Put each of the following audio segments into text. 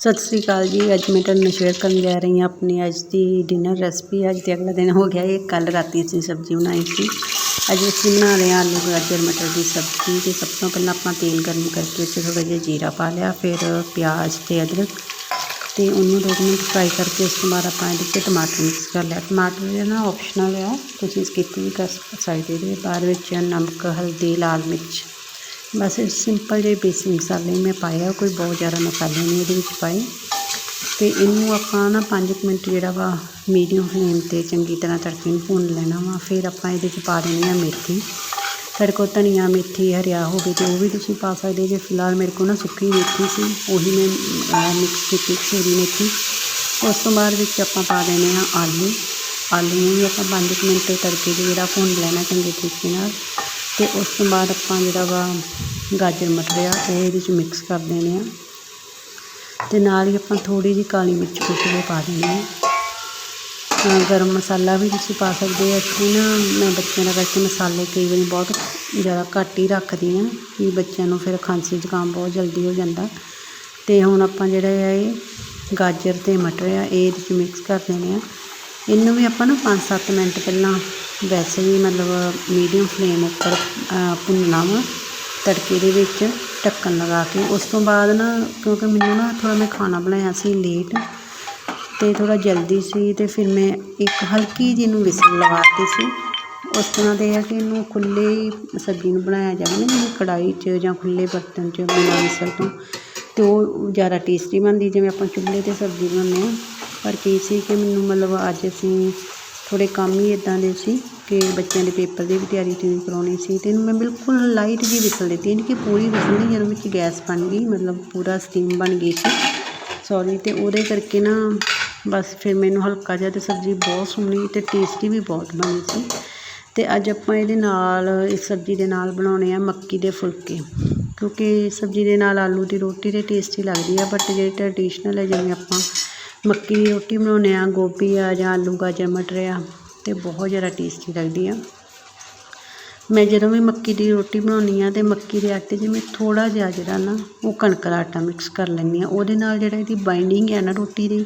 ਸਤਿ ਸ੍ਰੀ ਅਕਾਲ ਜੀ। ਅੱਜ ਮੈਂ ਤੁਹਾਨੂੰ ਸ਼ੇਅਰ ਕਰਨ ਜਾ ਰਹੀ ਹਾਂ ਆਪਣੀ ਅੱਜ ਦੀ ਡਿਨਰ ਰੈਸਪੀ ਅੱਜ ਤੇ ਅਗਲਾ ਦਿਨ ਹੋ ਗਿਆ ਇਹ। ਕੱਲ ਰਾਤੀ ਅਸੀਂ ਸਬਜ਼ੀ ਬਣਾਈ ਸੀ। ਅੱਜ ਅਸੀਂ ਬਣਾ ਰਹੇ ਹਾਂ ਆਲੂ ਗਾਜਰ ਮਟਰ ਦੀ ਸਬਜ਼ੀ ਤੇ ਸਭ ਤੋਂ ਪਹਿਲਾਂ ਆਪਾਂ ਤੇਲ ਗਰਮ ਕਰਕੇ ਵਿੱਚ ਥੋੜ੍ਹਾ ਜਿਹਾ ਜੀਰਾ ਪਾ ਲਿਆ, ਫਿਰ ਪਿਆਜ਼ ਤੇ ਅਦਰਕ ਤੇ ਉਹਨੂੰ ਦੋ ਮਿੰਟ ਫਰਾਈ ਕਰਕੇ ਉਸ ਤੋਂ ਬਾਅਦ ਆਪਾਂ ਇਹਦੇ 'ਚ ਟਮਾਟਰ ਮਿਕਸ ਕਰ ਲਿਆ। ਟਮਾਟਰ ਜਿਹੜਾ ਨਾ ਆਪਸ਼ਨਲ ਆ, ਤੁਸੀਂ ਸਕਿਪ ਵੀ ਕਰ ਸਕਦੇ ਹੋ। ਬਾਅਦ ਵਿੱਚ ਨਮਕ, ਹਲਦੀ, ਲਾਲ ਮਿਰਚ ਬਸ ਸਿੰਪਲ ਜਿਹੇ ਬੇਸਿਕ ਮਸਾਲੇ ਮੈਂ ਪਾਇਆ ਕੋਈ ਬਹੁਤ ਜ਼ਿਆਦਾ ਮਸਾਲੇ ਨਹੀਂ ਇਹਦੇ ਵਿੱਚ ਪਾਏ। ਅਤੇ ਇਹਨੂੰ ਆਪਾਂ ਨਾ ਪੰਜ ਕੁ ਮਿੰਟ ਜਿਹੜਾ ਵਾ ਮੀਡੀਅਮ ਫਲੇਮ 'ਤੇ ਚੰਗੀ ਤਰ੍ਹਾਂ ਤੜਕੇ ਨੂੰ ਭੁੰਨ ਲੈਣਾ ਵਾ, ਫਿਰ ਆਪਾਂ ਇਹਦੇ 'ਚ ਪਾ ਦੇਣੀ ਆ ਮੇਥੀ। ਤੁਹਾਡੇ ਕੋਲ ਧਨੀਆ, ਮੇਥੀ, ਹਰਿਆ ਹੋਵੇ ਤਾਂ ਉਹ ਵੀ ਤੁਸੀਂ ਪਾ ਸਕਦੇ ਜੇ ਫਿਲਹਾਲ ਮੇਰੇ ਕੋਲ ਨਾ ਸੁੱਕੀ ਮੇਥੀ ਸੀ, ਉਹੀ ਮੈਂ ਮਿਕਸ ਕੀਤੀ ਕਸੂਰੀ ਮੇਥੀ। ਉਸ ਤੋਂ ਬਾਅਦ ਵਿੱਚ ਆਪਾਂ ਪਾ ਦੇਣੇ ਆ ਆਲੂ। ਆਲੂ ਨੂੰ ਵੀ ਆਪਾਂ ਪੰਜ ਕੁ ਮਿੰਟ ਤੜਕੇ 'ਚ ਜਿਹੜਾ ਭੁੰਨ ਲੈਣਾ ਚੰਗੇ ਤਰੀਕੇ ਨਾਲ। ਅਤੇ ਉਸ ਤੋਂ ਬਾਅਦ ਆਪਾਂ ਜਿਹੜਾ ਵਾ ਗਾਜਰ ਮਟਰ ਆ ਉਹ ਇਹਦੇ 'ਚ ਮਿਕਸ ਕਰ ਦੇਣੇ ਆ। ਅਤੇ ਨਾਲ ਹੀ ਆਪਾਂ ਥੋੜ੍ਹੀ ਜਿਹੀ ਕਾਲੀ ਮਿਰਚ ਕੁੱਟ ਕੇ ਪਾ ਦੇਣੀ ਹੈ ਗਰਮ ਮਸਾਲਾ ਵੀ ਤੁਸੀਂ ਪਾ ਸਕਦੇ ਆ। ਇੱਥੇ ਨਾ ਮੈਂ ਬੱਚਿਆਂ ਦਾ ਕਰਕੇ ਮਸਾਲੇ ਕਈ ਵਾਰੀ ਬਹੁਤ ਜ਼ਿਆਦਾ ਘੱਟ ਹੀ ਰੱਖਦੀ ਹਾਂ ਕਿ ਬੱਚਿਆਂ ਨੂੰ ਫਿਰ ਖਾਂਸੀ ਜ਼ੁਕਾਮ ਬਹੁਤ ਜਲਦੀ ਹੋ ਜਾਂਦਾ। ਅਤੇ ਹੁਣ ਆਪਾਂ ਜਿਹੜਾ ਆ ਇਹ ਗਾਜਰ ਅਤੇ ਮਟਰ ਆ, ਇਹ ਇਹਦੇ 'ਚ ਮਿਕਸ ਕਰ ਦੇਣੇ ਆ। ਇਹਨੂੰ ਵੀ ਆਪਾਂ ਨਾ 5-7 ਮਿੰਟ ਪਹਿਲਾਂ ਵੈਸੇ ਹੀ ਮਤਲਬ ਮੀਡੀਅਮ ਫਲੇਮ ਉੱਪਰ ਭੁੰਨਣਾ ਵਾ, ਤੜਕੇ ਦੇ ਵਿੱਚ ਢੱਕਣ ਲਗਾ ਕੇ। ਉਸ ਤੋਂ ਬਾਅਦ ਨਾ, ਕਿਉਂਕਿ ਮੈਨੂੰ ਨਾ ਥੋੜ੍ਹਾ ਮੈਂ ਖਾਣਾ ਬਣਾਇਆ ਸੀ ਲੇਟ ਅਤੇ ਥੋੜ੍ਹਾ ਜਲਦੀ ਸੀ ਅਤੇ ਫਿਰ ਮੈਂ ਇੱਕ ਹਲਕੀ ਜਿਹੀ ਨੂੰ ਵਿਸਲ ਲਗਾਤੀ ਸੀ। ਉਸ ਤਰ੍ਹਾਂ ਦੇ ਆ ਕਿ ਇਹਨੂੰ ਖੁੱਲ੍ਹੇ ਹੀ ਸਬਜ਼ੀ ਨੂੰ ਬਣਾਇਆ ਜਾਵੇ ਨਾ, ਜਿਵੇਂ ਕੜਾਹੀ 'ਚ ਜਾਂ ਖੁੱਲ੍ਹੇ ਬਰਤਨ 'ਚ ਬਿਨਾਂ ਵਿਸਲ ਤੋਂ ਅਤੇ ਉਹ ਜ਼ਿਆਦਾ ਟੇਸਟੀ ਬਣਦੀ, ਜਿਵੇਂ ਆਪਾਂ ਚੁੱਲ੍ਹੇ 'ਤੇ ਸਬਜ਼ੀ ਬਣਾਉਂਦੇ ਹਾਂ। ਪਰ ਕੀ ਸੀ ਕਿ ਮੈਨੂੰ ਮਤਲਬ ਅੱਜ ਅਸੀਂ ਥੋੜ੍ਹੇ ਕੰਮ ਹੀ ਇੱਦਾਂ ਦੇ ਸੀ ਕਿ ਬੱਚਿਆਂ ਦੇ ਪੇਪਰ ਦੀ ਵੀ ਤਿਆਰੀ ਤਿਉਰੀ ਕਰਾਉਣੀ ਸੀ ਅਤੇ ਇਹਨੂੰ ਮੈਂ ਬਿਲਕੁਲ ਲਾਈਟ ਜਿਹੀ ਵਿਸਲ ਦਿੱਤੀ, ਯਾਨੀ ਕਿ ਪੂਰੀ ਵਿਸਲ ਨਹੀਂ, ਜਦੋਂ ਵਿੱਚ ਗੈਸ ਬਣ ਗਈ, ਮਤਲਬ ਪੂਰਾ ਸਟੀਮ ਬਣ ਗਈ ਸੀ। ਸੌਰੀ ਅਤੇ ਉਹਦੇ ਕਰਕੇ ਨਾ ਬਸ ਫਿਰ ਮੈਨੂੰ ਹਲਕਾ ਜਿਹਾ ਅਤੇ ਸਬਜ਼ੀ ਬਹੁਤ ਸੋਹਣੀ ਅਤੇ ਟੇਸਟੀ ਵੀ ਬਹੁਤ ਬਣੀ ਸੀ। ਅਤੇ ਅੱਜ ਆਪਾਂ ਇਹਦੇ ਨਾਲ ਇਸ ਸਬਜ਼ੀ ਦੇ ਨਾਲ ਬਣਾਉਣੇ ਆ ਮੱਕੀ ਦੇ ਫੁਲਕੇ, ਕਿਉਂਕਿ ਸਬਜ਼ੀ ਦੇ ਨਾਲ ਆਲੂ ਦੀ ਰੋਟੀ ਤਾਂ ਟੇਸਟੀ ਲੱਗਦੀ ਆ ਬਟ ਜਿਹੜੇ ਟਰਡੀਸ਼ਨਲ ਹੈ, ਜਿਵੇਂ ਆਪਾਂ ਮੱਕੀ ਦੀ ਰੋਟੀ ਬਣਾਉਂਦੇ ਹਾਂ, ਗੋਭੀ ਆ ਜਾਂ ਆਲੂ, ਗਾਜਰ, ਮਟਰ ਆ ਅਤੇ ਬਹੁਤ ਜ਼ਿਆਦਾ ਟੇਸਟੀ ਲੱਗਦੀ ਆ। ਮੈਂ ਜਦੋਂ ਵੀ ਮੱਕੀ ਦੀ ਰੋਟੀ ਬਣਾਉਂਦੀ ਹਾਂ ਅਤੇ ਮੱਕੀ ਦੇ ਆਟੇ 'ਚ ਮੈਂ ਥੋੜ੍ਹਾ ਜਿਹਾ ਜਿਹੜਾ ਨਾ ਉਹ ਕਣਕ ਦਾ ਆਟਾ ਮਿਕਸ ਕਰ ਲੈਂਦੀ ਹਾਂ। ਉਹਦੇ ਨਾਲ ਜਿਹੜਾ ਇਹਦੀ ਬਾਈਂਡਿੰਗ ਹੈ ਨਾ ਰੋਟੀ ਦੀ,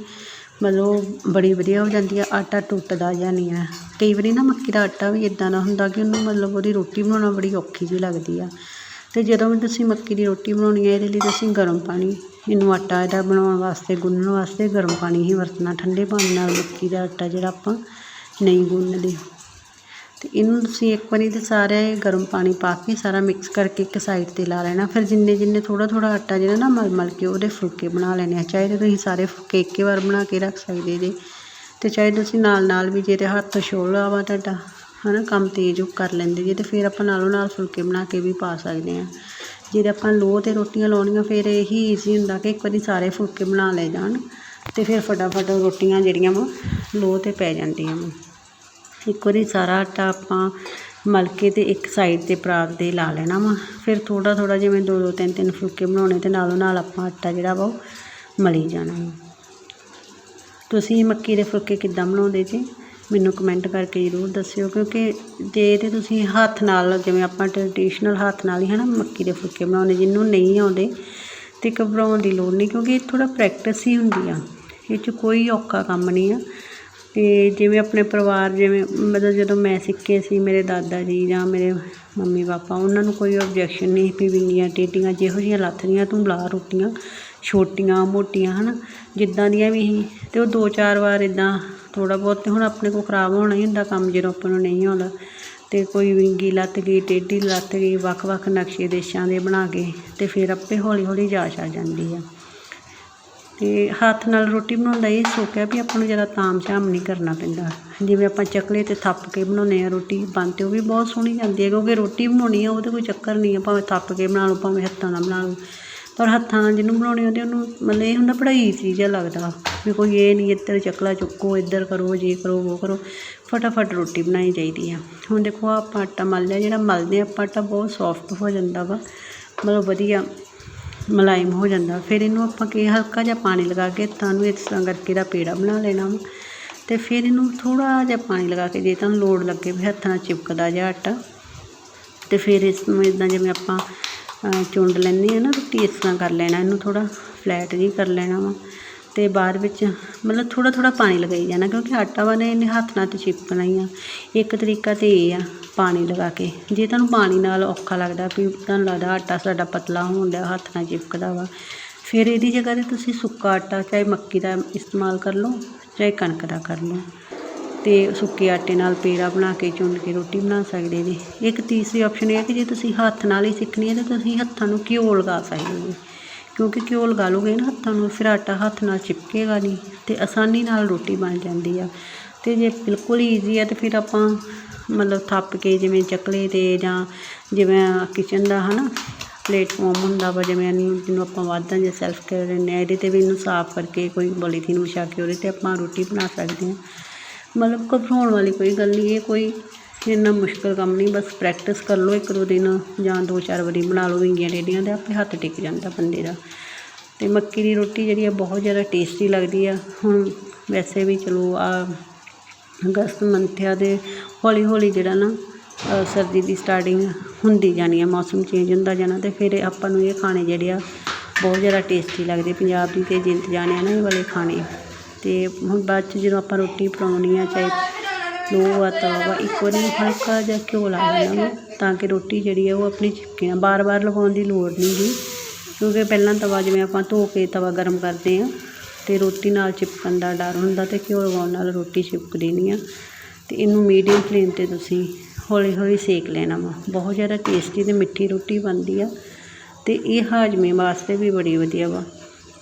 ਮਤਲਬ ਬੜੀ ਵਧੀਆ ਹੋ ਜਾਂਦੀ ਆ, ਆਟਾ ਟੁੱਟਦਾ ਜਾਂ ਨਹੀਂ ਆ ਕਈ ਵਾਰੀ ਨਾ ਮੱਕੀ ਦਾ ਆਟਾ ਵੀ ਇੱਦਾਂ ਦਾ ਹੁੰਦਾ ਕਿ ਉਹਨੂੰ ਮਤਲਬ ਉਹਦੀ ਰੋਟੀ ਬਣਾਉਣਾ ਬੜੀ ਔਖੀ ਜਿਹੀ ਲੱਗਦੀ ਆ। ਅਤੇ ਜਦੋਂ ਵੀ ਤੁਸੀਂ ਮੱਕੀ ਦੀ ਰੋਟੀ ਬਣਾਉਣੀ ਹੈ, ਇਹਦੇ ਲਈ ਤੁਸੀਂ ਗਰਮ ਪਾਣੀ ਇਹਨੂੰ ਆਟਾ ਇਹਦਾ ਬਣਾਉਣ ਵਾਸਤੇ, ਗੁੰਨਣ ਵਾਸਤੇ ਗਰਮ ਪਾਣੀ ਹੀ ਵਰਤਣਾ, ਠੰਡੇ ਪਾਣੀ ਨਾਲ ਮੱਕੀ ਦਾ ਆਟਾ ਜਿਹੜਾ ਆਪਾਂ ਨਹੀਂ ਗੁੰਨਦੇ। ਅਤੇ ਇਹਨੂੰ ਤੁਸੀਂ ਇੱਕ ਵਾਰੀ ਤਾਂ ਸਾਰੇ ਗਰਮ ਪਾਣੀ ਪਾ ਕੇ ਸਾਰਾ ਮਿਕਸ ਕਰਕੇ ਇੱਕ ਸਾਈਡ 'ਤੇ ਲਾ ਲੈਣਾ। ਫਿਰ ਜਿੰਨੇ ਜਿੰਨੇ ਥੋੜ੍ਹਾ ਥੋੜ੍ਹਾ ਆਟਾ ਜਿਹੜਾ ਨਾ ਮਲ ਮਲ ਕੇ ਉਹਦੇ ਫੁਲਕੇ ਬਣਾ ਲੈਣੇ ਆ। ਚਾਹੇ ਤਾਂ ਤੁਸੀਂ ਸਾਰੇ ਫੁਲਕੇ ਇੱਕੇ ਵਾਰ ਬਣਾ ਕੇ ਰੱਖ ਸਕਦੇ ਜੇ। ਅਤੇ ਚਾਹੇ ਤੁਸੀਂ ਨਾਲ ਨਾਲ ਵੀ ਜੇ ਤੇ ਹੱਥ ਛੋਲਾ ਵਾ ਤੁਹਾਡਾ ਹੈ ਨਾ ਕੰਮ ਤੇਜ਼ ਕਰ ਲੈਂਦੇ ਜੇ ਅਤੇ ਫਿਰ ਆਪਾਂ ਨਾਲੋਂ ਨਾਲ ਫੁਲਕੇ ਬਣਾ ਕੇ ਵੀ ਪਾ ਸਕਦੇ ਹਾਂ ਜੇ ਆਪਾਂ ਲੋਹ 'ਤੇ ਰੋਟੀਆਂ ਲਾਉਣੀਆਂ, ਫਿਰ ਇਹੀ ਈਜ਼ੀ ਹੁੰਦਾ ਕਿ ਇੱਕ ਵਾਰੀ ਸਾਰੇ ਫੁਲਕੇ ਬਣਾ ਲਏ ਜਾਣ ਅਤੇ ਫਿਰ ਫਟਾਫਟ ਰੋਟੀਆਂ ਜਿਹੜੀਆਂ ਵਾ ਲੋਹ 'ਤੇ ਪੈ ਜਾਂਦੀਆਂ ਵਾ। ਇੱਕ ਵਾਰੀ ਸਾਰਾ ਆਟਾ ਆਪਾਂ ਮਲ ਕੇ ਅਤੇ ਇੱਕ ਸਾਈਡ 'ਤੇ ਪਰਾਤ 'ਤੇ ਲਾ ਲੈਣਾ ਵਾ। ਫਿਰ ਥੋੜ੍ਹਾ ਥੋੜ੍ਹਾ ਜਿਵੇਂ ਦੋ ਦੋ, ਤਿੰਨ ਤਿੰਨ ਫੁਲਕੇ ਬਣਾਉਣੇ ਅਤੇ ਨਾਲੋਂ ਨਾਲ ਆਪਾਂ ਆਟਾ ਜਿਹੜਾ ਵਾ ਉਹ ਮਲੀ ਜਾਣਾ ਵਾ। ਤੁਸੀਂ ਮੱਕੀ ਦੇ ਫੁਲਕੇ ਕਿੱਦਾਂ ਬਣਾਉਂਦੇ ਜੀ? ਮੈਨੂੰ ਕਮੈਂਟ ਕਰਕੇ ਜ਼ਰੂਰ ਦੱਸਿਓ, ਕਿਉਂਕਿ ਜੇ ਤੇ ਤੁਸੀਂ ਹੱਥ ਨਾਲ, ਜਿਵੇਂ ਆਪਾਂ ਟਰਡੀਸ਼ਨਲ ਹੱਥ ਨਾਲ ਹੀ ਹੈ ਨਾ ਮੱਕੀ ਦੇ ਫੁਲਕੇ ਬਣਾਉਣੇ ਜਿਹਨੂੰ ਨਹੀਂ ਆਉਂਦੇ ਅਤੇ ਘਬਰਾਉਣ ਦੀ ਲੋੜ ਨਹੀਂ, ਕਿਉਂਕਿ ਇਹ ਥੋੜ੍ਹਾ ਪ੍ਰੈਕਟਿਸ ਹੀ ਹੁੰਦੀ ਆ। ਇਹ 'ਚ ਕੋਈ ਔਖਾ ਕੰਮ ਨਹੀਂ ਆ। ਅਤੇ ਜਿਵੇਂ ਆਪਣੇ ਪਰਿਵਾਰ, ਜਿਵੇਂ ਮਤਲਬ ਜਦੋਂ ਮੈਂ ਸਿੱਖੇ ਸੀ, ਮੇਰੇ ਦਾਦਾ ਜੀ ਜਾਂ ਮੇਰੇ ਮੰਮੀ ਪਾਪਾ, ਉਹਨਾਂ ਨੂੰ ਕੋਈ ਓਬਜੈਕਸ਼ਨ ਨਹੀਂ ਵੀ ਵਿੰਗੀਆਂ ਟੇਟੀਆਂ ਜਿਹੋ ਜਿਹੀਆਂ ਲੱਥਦੀਆਂ ਤੂੰ ਲਾ ਰੋਟੀਆਂ, ਛੋਟੀਆਂ ਮੋਟੀਆਂ ਹੈ ਨਾ ਜਿੱਦਾਂ ਦੀਆਂ ਵੀ ਸੀ। ਅਤੇ ਉਹ ਦੋ ਚਾਰ ਵਾਰ ਇੱਦਾਂ ਥੋੜ੍ਹਾ ਬਹੁਤ ਤਾਂ ਹੁਣ ਆਪਣੇ ਕੋਲ ਖਰਾਬ ਹੋਣਾ ਹੀ ਹੁੰਦਾ ਕੰਮ ਜਦੋਂ ਆਪਾਂ ਨੂੰ ਨਹੀਂ ਆਉਂਦਾ। ਅਤੇ ਕੋਈ ਵਿੰਗੀ ਲੱਤ ਗਈ, ਟੇਢੀ ਲੱਤ ਗਈ, ਵੱਖ ਵੱਖ ਨਕਸ਼ੇ ਦੇਸ਼ਾਂ ਦੇ ਬਣਾ ਕੇ ਅਤੇ ਫਿਰ ਆਪੇ ਹੌਲੀ ਹੌਲੀ ਜਾਚ ਆ ਜਾਂਦੀ ਆ। ਅਤੇ ਹੱਥ ਨਾਲ ਰੋਟੀ ਬਣਾਉਣ ਦਾ ਇਹ ਸੁੱਖ ਹੈ ਵੀ ਆਪਾਂ ਨੂੰ ਜ਼ਿਆਦਾ ਤਾਮ ਝਾਮ ਨਹੀਂ ਕਰਨਾ ਪੈਂਦਾ। ਜਿਵੇਂ ਆਪਾਂ ਚੱਕਲੇ 'ਤੇ ਥੱਪ ਕੇ ਬਣਾਉਂਦੇ ਹਾਂ ਰੋਟੀ ਬਣ ਤਾਂ ਉਹ ਵੀ ਬਹੁਤ ਸੋਹਣੀ ਜਾਂਦੀ ਹੈ ਕਿਉਂਕਿ ਰੋਟੀ ਬਣਾਉਣੀ ਆ, ਉਹ ਉਹਦੇ ਕੋਈ ਚੱਕਰ ਨਹੀਂ ਆ, ਭਾਵੇਂ ਥੱਪ ਕੇ ਬਣਾ ਲਓ, ਭਾਵੇਂ ਹੱਥਾਂ ਨਾਲ ਬਣਾ ਲਓ। ਪਰ ਹੱਥਾਂ ਨਾਲ ਜਿਹਨੂੰ ਬਣਾਉਣੀ ਹੁੰਦੀ ਉਹਨੂੰ ਮਤਲਬ ਇਹ ਹੁੰਦਾ ਬੜਾ ਈਜ਼ੀ ਜਿਹਾ ਲੱਗਦਾ ਵੀ ਕੋਈ ਇਹ ਨਹੀਂ, ਇੱਧਰ ਚੱਕਲਾ ਚੁੱਕੋ, ਇੱਧਰ ਕਰੋ, ਜੇ ਕਰੋ, ਉਹ ਕਰੋ। ਫਟਾਫਟ ਰੋਟੀ ਬਣਾਈ ਚਾਹੀਦੀ ਆ। ਹੁਣ ਦੇਖੋ ਆਪਾਂ ਆਟਾ ਮਲ ਲਿਆ, ਜਿਹੜਾ ਮਲਦੇ ਆਪਾਂ ਆਟਾ ਬਹੁਤ ਸੌਫਟ ਹੋ ਜਾਂਦਾ ਵਾ, ਮਤਲਬ ਵਧੀਆ ਮੁਲਾਇਮ ਹੋ ਜਾਂਦਾ। ਫਿਰ ਇਹਨੂੰ ਆਪਾਂ ਕੀ ਹਲਕਾ ਜਿਹਾ ਪਾਣੀ ਲਗਾ ਕੇ ਹੱਥਾਂ ਨੂੰ ਇਸ ਤਰ੍ਹਾਂ ਕਰਕੇ ਦਾ ਪੇੜਾ ਬਣਾ ਲੈਣਾ ਵਾ। ਅਤੇ ਫਿਰ ਇਹਨੂੰ ਥੋੜ੍ਹਾ ਜਿਹਾ ਪਾਣੀ ਲਗਾ ਕੇ ਜੇ ਤੁਹਾਨੂੰ ਲੋੜ ਲੱਗੇ ਵੀ ਹੱਥਾਂ ਨਾਲ ਚਿਪਕਦਾ ਜਿਹਾ ਆਟਾ ਅਤੇ ਫਿਰ ਇਸ ਨੂੰ ਇੱਦਾਂ ਜਿਵੇਂ ਆਪਾਂ ਚੁੰਡ ਲੈਂਦੇ ਹਾਂ ਨਾ ਰੋਟੀ, ਇਸ ਤਰ੍ਹਾਂ ਕਰ ਲੈਣਾ, ਇਹਨੂੰ ਥੋੜ੍ਹਾ ਫਲੈਟ ਜੀ ਕਰ ਲੈਣਾ ਵਾ। ਅਤੇ ਬਾਅਦ ਵਿੱਚ ਮਤਲਬ ਥੋੜ੍ਹਾ ਥੋੜ੍ਹਾ ਪਾਣੀ ਲਗਾਈ ਜਾਣਾ, ਕਿਉਂਕਿ ਆਟਾ ਵਾ ਨੇ ਇਹਨੇ ਹੱਥ ਨਾਲ ਤਾਂ ਚਿਪਕਣਾ ਹੀ ਆ। ਇੱਕ ਤਰੀਕਾ ਤਾਂ ਇਹ ਆ, ਪਾਣੀ ਲਗਾ ਕੇ। ਜੇ ਤੁਹਾਨੂੰ ਪਾਣੀ ਨਾਲ ਔਖਾ ਲੱਗਦਾ, ਵੀ ਤੁਹਾਨੂੰ ਲੱਗਦਾ ਆਟਾ ਸਾਡਾ ਪਤਲਾ ਹੋਣ ਡਿਆ, ਹੱਥ ਨਾਲ ਚਿਪਕਦਾ ਵਾ, ਫਿਰ ਇਹਦੀ ਜਗ੍ਹਾ 'ਤੇ ਤੁਸੀਂ ਸੁੱਕਾ ਆਟਾ, ਚਾਹੇ ਮੱਕੀ ਦਾ ਇਸਤੇਮਾਲ ਕਰ ਲਓ, ਚਾਹੇ ਕਣਕ ਦਾ ਕਰ ਲਓ। ਅਤੇ ਸੁੱਕੇ ਆਟੇ ਨਾਲ ਪੇੜਾ ਬਣਾ ਕੇ ਚੁੰਨ ਕੇ ਰੋਟੀ ਬਣਾ ਸਕਦੇ ਜੀ ਇੱਕ ਤੀਸਰੀ ਆਪਸ਼ਨ ਇਹ ਹੈ ਕਿ ਜੇ ਤੁਸੀਂ ਹੱਥ ਨਾਲ ਹੀ ਸਿੱਖਣੀ ਹੈ ਤਾਂ ਤੁਸੀਂ ਹੱਥਾਂ ਨੂੰ ਘਿਓ ਲਗਾ ਸਕਦੇ ਜੀ ਕਿਉਂਕਿ ਘਿਓ ਲਗਾ ਲਓਗੇ ਨਾ ਹੱਥਾਂ ਨੂੰ, ਫਿਰ ਆਟਾ ਹੱਥ ਨਾਲ ਚਿਪਕੇਗਾ ਨਹੀਂ ਅਤੇ ਆਸਾਨੀ ਨਾਲ ਰੋਟੀ ਬਣ ਜਾਂਦੀ ਆ। ਅਤੇ ਜੇ ਬਿਲਕੁਲ ਈਜ਼ੀ ਹੈ ਤਾਂ ਫਿਰ ਆਪਾਂ ਮਤਲਬ ਥੱਪ ਕੇ ਜਿਵੇਂ ਚਕਲੇ 'ਤੇ ਜਾਂ ਜਿਵੇਂ ਕਿਚਨ ਦਾ ਹੈ ਨਾ ਪਲੇਟਫਾਰਮ ਹੁੰਦਾ ਵਾ, ਜਿਵੇਂ ਇਹਨੂੰ, ਜਿਹਨੂੰ ਆਪਾਂ ਵਾਧਾ ਜਾਂ ਸੈਲਫ ਕੇਅਰ ਦਿੰਦੇ ਹਾਂ ਇਹਦੇ 'ਤੇ ਵੀ ਇਹਨੂੰ ਸਾਫ਼ ਕਰਕੇ ਕੋਈ ਪੋਲੀਥੀਨ ਵਿਛਾ ਕੇ ਉਹਦੇ 'ਤੇ ਆਪਾਂ ਰੋਟੀ ਬਣਾ ਸਕਦੇ ਹਾਂ। ਮਤਲਬ ਘਬਰਾਉਣ ਵਾਲੀ ਕੋਈ ਗੱਲ ਨਹੀਂ, ਇਹ ਕੋਈ ਇੰਨਾ ਮੁਸ਼ਕਲ ਕੰਮ ਨਹੀਂ, ਬਸ ਪ੍ਰੈਕਟਿਸ ਕਰ ਲਓ ਇੱਕ ਦੋ ਦਿਨ ਜਾਂ ਦੋ ਚਾਰ ਵਾਰੀ ਬਣਾ ਲਓ ਵਿੰਗੀਆਂ ਟੇਡੀਆਂ ਦੇ ਆਪੇ ਹੱਥ ਟਿਕ ਜਾਂਦਾ ਬੰਦੇ ਦਾ। ਅਤੇ ਮੱਕੀ ਦੀ ਰੋਟੀ ਜਿਹੜੀ ਆ ਬਹੁਤ ਜ਼ਿਆਦਾ ਟੇਸਟੀ ਲੱਗਦੀ ਆ। ਹੁਣ ਵੈਸੇ ਵੀ ਚਲੋ ਆ ਅਗਸਤ ਮੰਥ ਆ ਦੇ ਹੌਲੀ ਹੌਲੀ ਜਿਹੜਾ ਨਾ ਸਰਦੀ ਦੀ ਸਟਾਰਟਿੰਗ ਹੁੰਦੀ ਜਾਣੀ ਆ, ਮੌਸਮ ਚੇਂਜ ਹੁੰਦਾ ਜਾਣਾ ਅਤੇ ਫਿਰ ਆਪਾਂ ਨੂੰ ਇਹ ਖਾਣੇ ਜਿਹੜੇ ਆ ਬਹੁਤ ਜ਼ਿਆਦਾ ਟੇਸਟੀ ਲੱਗਦੇ, ਪੰਜਾਬ ਦੀ ਅਤੇ ਜਿੰਤ ਜਾਣੇ ਆ ਨਾ ਇਹ ਵਾਲੇ ਖਾਣੇ। ਅਤੇ ਹੁਣ ਬਾਅਦ 'ਚ ਜਦੋਂ ਆਪਾਂ ਰੋਟੀ ਪਕਾਉਣੀ ਆ, ਚਾਹੇ ਲੋ ਆ, ਤਵਾ ਵਾ ਇੱਕ ਵਾਰੀ ਹਲਕਾ ਜਿਹਾ ਘਿਓ ਲਾ ਲੈਣਾ ਤਾਂ ਕਿ ਰੋਟੀ ਜਿਹੜੀ ਆ ਉਹ ਆਪਣੀ ਚਿਪਕੇ ਨਾ ਬਾਰ ਬਾਰ ਲਗਾਉਣ ਦੀ ਲੋੜ ਨਹੀਂ ਗੀ, ਕਿਉਂਕਿ ਪਹਿਲਾਂ ਤਵਾ ਜਿਵੇਂ ਆਪਾਂ ਧੋ ਕੇ ਤਵਾ ਗਰਮ ਕਰਦੇ ਹਾਂ ਅਤੇ ਰੋਟੀ ਨਾਲ ਚਿਪਕਣ ਦਾ ਡਰ ਹੁੰਦਾ ਅਤੇ ਘਿਓ ਲਗਾਉਣ ਨਾਲ ਰੋਟੀ ਚਿਪਕਦੀ ਨਹੀਂ ਆ। ਅਤੇ ਇਹਨੂੰ ਮੀਡੀਅਮ ਫਲੇਮ 'ਤੇ ਤੁਸੀਂ ਹੌਲੀ ਹੌਲੀ ਸੇਕ ਲੈਣਾ ਵਾ। ਬਹੁਤ ਜ਼ਿਆਦਾ ਟੇਸਟੀ ਅਤੇ ਮਿੱਠੀ ਰੋਟੀ ਬਣਦੀ ਆ ਅਤੇ ਇਹ ਹਾਜ਼ਮੇ ਵਾਸਤੇ ਵੀ ਬੜੀ ਵਧੀਆ ਵਾ,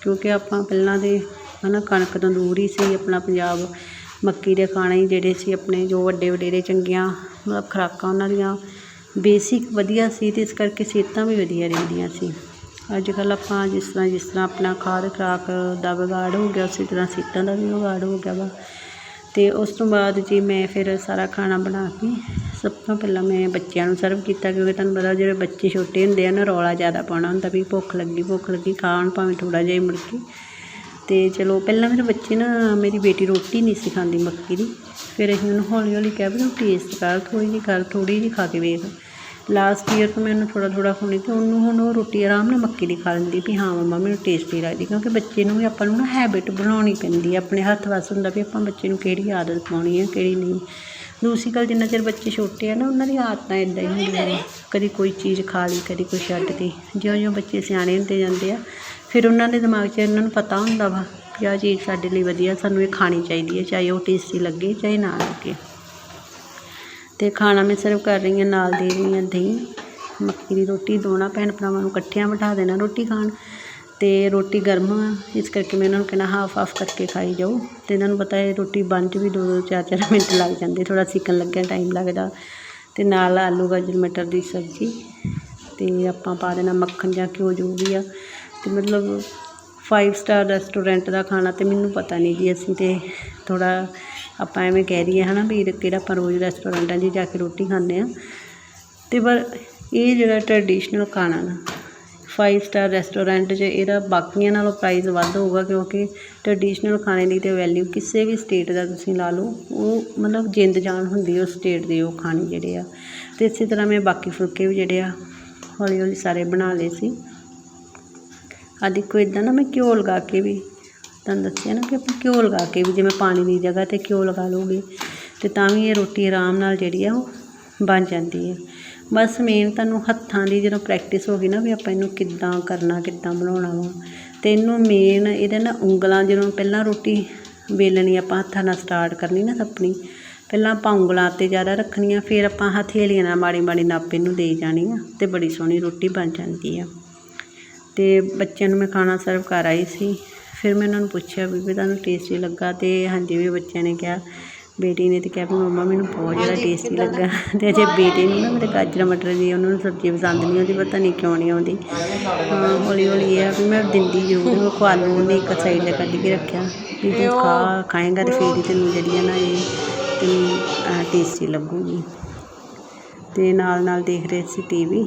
ਕਿਉਂਕਿ ਆਪਾਂ ਪਹਿਲਾਂ ਦੇ ਹੈ ਨਾ ਕਣਕ ਤੋਂ ਦੂਰ ਹੀ ਸੀ, ਆਪਣਾ ਪੰਜਾਬ ਮੱਕੀ ਦੇ ਖਾਣੇ ਹੀ ਜਿਹੜੇ ਸੀ, ਆਪਣੇ ਜੋ ਵੱਡੇ ਵਡੇਰੇ ਚੰਗੀਆਂ ਮਤਲਬ ਖੁਰਾਕਾਂ ਉਹਨਾਂ ਦੀਆਂ ਬੇਸਿਕ ਵਧੀਆ ਸੀ ਅਤੇ ਇਸ ਕਰਕੇ ਸਿਹਤਾਂ ਵੀ ਵਧੀਆ ਰਹਿੰਦੀਆਂ ਸੀ। ਅੱਜ ਕੱਲ੍ਹ ਆਪਾਂ ਜਿਸ ਤਰ੍ਹਾਂ ਜਿਸ ਤਰ੍ਹਾਂ ਆਪਣਾ ਖਾਦ ਖੁਰਾਕ ਦਾ ਵਿਗਾੜ ਹੋ ਗਿਆ, ਉਸੇ ਤਰ੍ਹਾਂ ਸਿਹਤਾਂ ਦਾ ਵੀ ਵਿਗਾੜ ਹੋ ਗਿਆ ਵਾ। ਅਤੇ ਉਸ ਤੋਂ ਬਾਅਦ ਜੀ ਮੈਂ ਫਿਰ ਸਾਰਾ ਖਾਣਾ ਬਣਾ ਕੇ ਸਭ ਤੋਂ ਪਹਿਲਾਂ ਮੈਂ ਬੱਚਿਆਂ ਨੂੰ ਸਰਵ ਕੀਤਾ, ਕਿਉਂਕਿ ਤੁਹਾਨੂੰ ਪਤਾ ਜਿਹੜੇ ਬੱਚੇ ਛੋਟੇ ਹੁੰਦੇ ਆ ਨਾ, ਰੌਲਾ ਜ਼ਿਆਦਾ ਪਾਉਣਾ ਹੁੰਦਾ ਵੀ ਭੁੱਖ ਲੱਗੀ ਭੁੱਖ ਲੱਗੀ, ਖਾਣ ਭਾਵੇਂ ਥੋੜ੍ਹਾ ਜਿਹਾ ਹੀ ਮੁੜ ਕੇ। ਅਤੇ ਚਲੋ ਪਹਿਲਾਂ ਮੇਰੇ ਬੱਚੇ ਨਾ, ਮੇਰੀ ਬੇਟੀ ਰੋਟੀ ਨਹੀਂ ਸੀ ਖਾਂਦੀ ਮੱਕੀ ਦੀ। ਫਿਰ ਅਸੀਂ ਉਹਨੂੰ ਹੌਲੀ ਹੌਲੀ ਕਿਹਾ ਵੀ ਤੂੰ ਟੇਸਟ ਕਰ ਥੋੜ੍ਹੀ ਜਿਹੀ ਕਰ ਥੋੜ੍ਹੀ ਜਿਹੀ ਖਾ ਕੇ ਵੇਖ। ਲਾਸਟ ਈਅਰ ਤੋਂ ਮੈਂ ਉਹਨੂੰ ਥੋੜ੍ਹਾ ਥੋੜ੍ਹਾ ਖਵਾਉਂਦੀ ਅਤੇ ਉਹਨੂੰ ਹੁਣ ਉਹ ਰੋਟੀ ਆਰਾਮ ਨਾਲ ਮੱਕੀ ਦੀ ਖਾ ਲੈਂਦੀ ਵੀ ਹਾਂ ਮੰਮਾ, ਮੈਨੂੰ ਟੇਸਟੀ ਲੱਗਦੀ ਕਿਉਂਕਿ ਬੱਚੇ ਨੂੰ ਵੀ ਆਪਾਂ ਨੂੰ ਨਾ ਹੈਬਿਟ ਬਣਾਉਣੀ ਪੈਂਦੀ ਹੈ ਆਪਣੇ ਹੱਥ ਵੱਸ ਹੁੰਦਾ ਵੀ ਆਪਾਂ ਬੱਚੇ ਨੂੰ ਕਿਹੜੀ ਆਦਤ ਪਾਉਣੀ ਹੈ ਕਿਹੜੀ ਨਹੀਂ। ਦੂਸਰੀ ਗੱਲ ਜਿੰਨਾ ਚਿਰ ਬੱਚੇ ਛੋਟੇ ਆ ਨਾ, ਉਹਨਾਂ ਦੀਆਂ ਆਦਤਾਂ ਇੱਦਾਂ ਹੀ ਹੁੰਦੀਆਂ ਨੇ। ਕਦੀ ਕੋਈ ਚੀਜ਼ ਖਾ ਲਈ, ਕਦੀ ਕੋਈ ਛੱਡਤੀ ਜਿਉਂ ਜਿਉਂ ਬੱਚੇ ਸਿਆਣੇ ਹੁੰਦੇ ਜਾਂਦੇ ਆ, ਫਿਰ ਉਹਨਾਂ ਦੇ ਦਿਮਾਗ 'ਚ ਇਹਨਾਂ ਨੂੰ ਪਤਾ ਹੁੰਦਾ ਵਾ ਕਿ ਆਹ ਚੀਜ਼ ਸਾਡੇ ਲਈ ਵਧੀਆ, ਸਾਨੂੰ ਇਹ ਖਾਣੀ ਚਾਹੀਦੀ ਹੈ, ਚਾਹੇ ਉਹ ਟੇਸਟੀ ਲੱਗੇ, ਚਾਹੇ ਨਾ ਲੱਗੇ। ਅਤੇ ਖਾਣਾ ਮੈਂ ਸਰਵ ਕਰ ਰਹੀ ਹਾਂ, ਨਾਲ ਦੇ ਰਹੀ ਹਾਂ ਦਹੀਂ, ਮੱਕੀ ਦੀ ਰੋਟੀ ਦੋਣਾ ਭੈਣ ਭਰਾਵਾਂ ਨੂੰ ਇਕੱਠਿਆਂ ਬਿਠਾ ਦੇਣਾ ਰੋਟੀ ਖਾਣ। ਅਤੇ ਰੋਟੀ ਗਰਮ ਆ, ਇਸ ਕਰਕੇ ਮੈਂ ਇਹਨਾਂ ਨੂੰ ਕਹਿਣਾ ਹਾਫ ਹਾਫ ਕਰਕੇ ਖਾਈ ਜਾਓ। ਅਤੇ ਇਹਨਾਂ ਨੂੰ ਪਤਾ ਹੈ ਰੋਟੀ ਬਣ 'ਚ ਵੀ ਦੋ ਦੋ ਚਾਰ ਚਾਰ ਮਿੰਟ ਲੱਗ ਜਾਂਦੇ, ਥੋੜ੍ਹਾ ਸਿੱਕਣ ਲੱਗਿਆ ਟਾਈਮ ਲੱਗਦਾ। ਅਤੇ ਨਾਲ ਆਲੂ ਗਾਜਰ, ਮਟਰ ਦੀ ਸਬਜ਼ੀ ਅਤੇ ਆਪਾਂ ਪਾ ਦੇਣਾ ਮੱਖਣ ਜਾਂ ਘਿਓ, ਜੋ ਵੀ ਆ। ਅਤੇ ਮਤਲਬ ਫਾਈਵ ਸਟਾਰ ਰੈਸਟੋਰੈਂਟ ਦਾ ਖਾਣਾ ਤਾਂ ਮੈਨੂੰ ਪਤਾ ਨਹੀਂ ਜੀ, ਅਸੀਂ ਤਾਂ ਥੋੜ੍ਹਾ ਆਪਾਂ ਐਵੇਂ ਕਹਿ ਦਈਏ ਹੈ ਨਾ ਵੀ ਕਿਹੜਾ ਆਪਾਂ ਰੋਜ਼ ਰੈਸਟੋਰੈਂਟਾਂ 'ਚ ਜਾ ਕੇ ਰੋਟੀ ਖਾਂਦੇ ਹਾਂ ਅਤੇ ਪਰ ਇਹ ਜਿਹੜਾ ਟਰਡੀਸ਼ਨਲ ਖਾਣਾ ਨਾ ਫਾਈਵ ਸਟਾਰ ਰੈਸਟੋਰੈਂਟ 'ਚ ਇਹਦਾ ਬਾਕੀਆਂ ਨਾਲੋਂ ਪ੍ਰਾਈਸ ਵੱਧ ਹੋਊਗਾ ਕਿਉਂਕਿ ਟਰਡੀਸ਼ਨਲ ਖਾਣੇ ਦੀ ਤਾਂ ਵੈਲਿਊ ਕਿਸੇ ਵੀ ਸਟੇਟ ਦਾ ਤੁਸੀਂ ਲਾ ਲਓ, ਉਹ ਮਤਲਬ ਜਿੰਦ ਜਾਨ ਹੁੰਦੀ ਉਸ ਸਟੇਟ ਦੇ ਉਹ ਖਾਣੇ ਜਿਹੜੇ ਆ। ਅਤੇ ਇਸੇ ਤਰ੍ਹਾਂ ਮੈਂ ਬਾਕੀ ਫੁਲਕੇ ਵੀ ਜਿਹੜੇ ਆ ਹੌਲੀ ਹੌਲੀ ਸਾਰੇ ਬਣਾ ਲਏ ਸੀ। ਆ ਦੇਖੋ ਇੱਦਾਂ ਨਾ ਮੈਂ ਘਿਓ ਲਗਾ ਕੇ ਵੀ, ਤੁਹਾਨੂੰ ਦੱਸਿਆ ਨਾ ਕਿ ਆਪਾਂ ਘਿਓ ਲਗਾ ਕੇ ਵੀ ਜਿਵੇਂ ਪਾਣੀ ਦੀ ਜਗ੍ਹਾ 'ਤੇ ਘਿਓ ਲਗਾ ਲਓਗੇ ਅਤੇ ਤਾਂ ਵੀ ਇਹ ਰੋਟੀ ਆਰਾਮ ਨਾਲ ਜਿਹੜੀ ਆ ਉਹ ਬਣ ਜਾਂਦੀ ਹੈ। ਬਸ ਮੇਨ ਤੁਹਾਨੂੰ ਹੱਥਾਂ ਦੀ ਜਦੋਂ ਪ੍ਰੈਕਟਿਸ ਹੋ ਗਈ ਨਾ ਵੀ ਆਪਾਂ ਇਹਨੂੰ ਕਿੱਦਾਂ ਕਰਨਾ, ਕਿੱਦਾਂ ਬਣਾਉਣਾ ਵਾ ਅਤੇ ਇਹਨੂੰ ਮੇਨ ਇਹਦੇ ਨਾ ਉਂਗਲਾਂ ਜਦੋਂ ਪਹਿਲਾਂ ਰੋਟੀ ਵੇਲਣੀ ਆਪਾਂ ਹੱਥਾਂ ਨਾਲ ਸਟਾਰਟ ਕਰਨੀ ਨਾ ਥੱਪਣੀ ਪਹਿਲਾਂ ਆਪਾਂ ਉਂਗਲਾਂ 'ਤੇ ਜ਼ਿਆਦਾ ਰੱਖਣੀਆਂ, ਫਿਰ ਆਪਾਂ ਹਥੇਲੀਆਂ ਨਾਲ ਮਾੜੀ ਮਾੜੀ ਨੱਪ ਇਹਨੂੰ ਦੇ ਜਾਣੀ ਆ ਅਤੇ ਬੜੀ ਸੋਹਣੀ ਰੋਟੀ ਬਣ ਜਾਂਦੀ ਆ। ਅਤੇ ਬੱਚਿਆਂ ਨੂੰ ਮੈਂ ਖਾਣਾ ਸਰਵ ਕਰ ਆਈ ਸੀ, ਫਿਰ ਮੈਂ ਉਹਨਾਂ ਨੂੰ ਪੁੱਛਿਆ ਵੀ ਵੀ ਤੁਹਾਨੂੰ ਟੇਸਟੀ ਲੱਗਾ ਅਤੇ ਹਾਂਜੀ ਵੀ ਬੱਚਿਆਂ ਨੇ ਕਿਹਾ ਬੇਟੀ ਨੇ ਤਾਂ ਕਿਹਾ ਵੀ ਮੰਮਾ ਮੈਨੂੰ ਬਹੁਤ ਜ਼ਿਆਦਾ ਟੇਸਟੀ ਲੱਗਾ। ਅਤੇ ਅਜੇ ਬੇਟੇ ਨੂੰ ਨਾ ਮੇਰੇ ਗਾਜਰ ਮਟਰ ਦੀ ਉਹਨਾਂ ਨੂੰ ਸਬਜ਼ੀ ਪਸੰਦ ਨਹੀਂ ਆਉਂਦੀ ਪਤਾ ਨਹੀਂ ਕਿਉਂ ਨਹੀਂ ਆਉਂਦੀ। ਹਾਂ ਹੌਲੀ ਹੌਲੀ ਇਹ ਆ ਵੀ ਮੈਂ ਦਿੰਦੀ ਜ਼ਰੂਰ ਉਹ ਖਵਾ ਲੂੰ ਉਹਨੇ ਇੱਕ ਸਾਈਡ 'ਤੇ ਕੱਢ ਕੇ ਰੱਖਿਆ। ਵੀ ਤੂੰ ਖਾ ਖਾਏਂਗਾ ਅਤੇ ਫਿਰ ਹੀ ਤੈਨੂੰ ਜਿਹੜੀ ਆ ਨਾ ਇਹ ਤੈਨੂੰ ਟੇਸਟੀ ਲੱਗੂਗੀ। ਅਤੇ ਨਾਲ ਨਾਲ ਦੇਖ ਰਹੇ ਸੀ ਟੀ ਵੀ